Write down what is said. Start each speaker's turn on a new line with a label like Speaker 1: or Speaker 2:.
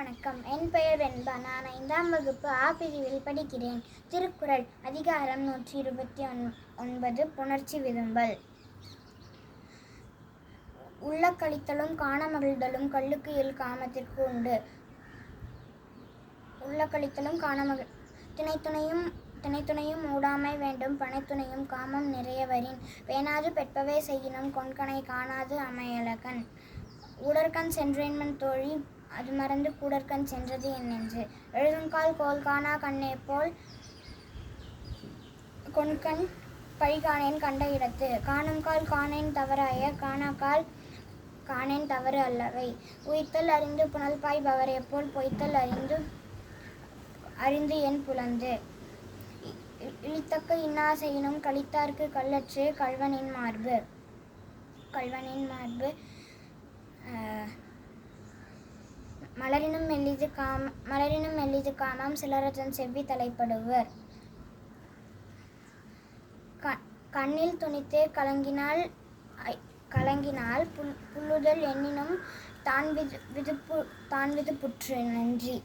Speaker 1: வணக்கம். என் பெயர் வெண்பா நான் ஐந்தாம் வகுப்பு ஆ பிரிவில் படிக்கிறேன். திருக்குறள் அதிகாரம் நூற்றி இருபத்தி ஒன் ஒன்பது புணர்ச்சி விரும்பல். உள்ள கழித்தலும் காண மகிழ்தலும் கல்லுக்கு இல் காமத்திற்கு உண்டு. உள்ள கழித்தலும் காண மகிழ் துணையும் திணைத்துணையும் மூடாமை வேண்டும். பனைத்துணையும் காமம் நிறையவரின் வேணாது பெற்பவே செய்யினும் கொன்கனை காணாது அமையலகன். உடற்கண் சென்றேன்மன் தோழி அது மறந்து கூடற்கண் சென்றது என் நெஞ்சு. எழுதுங்கால் கோல் காணா கண்ணே போல் கொன்கண் பழிகாணேன் கண்ட இடத்து. காணுங்கால் காணேன் தவறாய காணாக்கால் காணேன் தவறு அல்லவை. உய்த்தல் அறிந்து புனல் பாய்பவரை போல் பொய்த்தல் அறிந்து அறிந்து என் புலந்து. இ- இழித்தக்க இன்னாசையினும் கழித்தார்க்கு கள்ளற்று கல்வனின் மார்பு. கல்வனின் மார்பு மலரினும் மெல்லிது காம் மலரினும் மெல்லிது காமாம் சிலரதன் செவ்வி தலைப்படுவர். க- கண்ணில் துணித்தே கலங்கினால் கலங்கினால் புல் புல்லுதல் எண்ணினும் தான் விது விதுப்பு தான் விது புற்று நன்றி.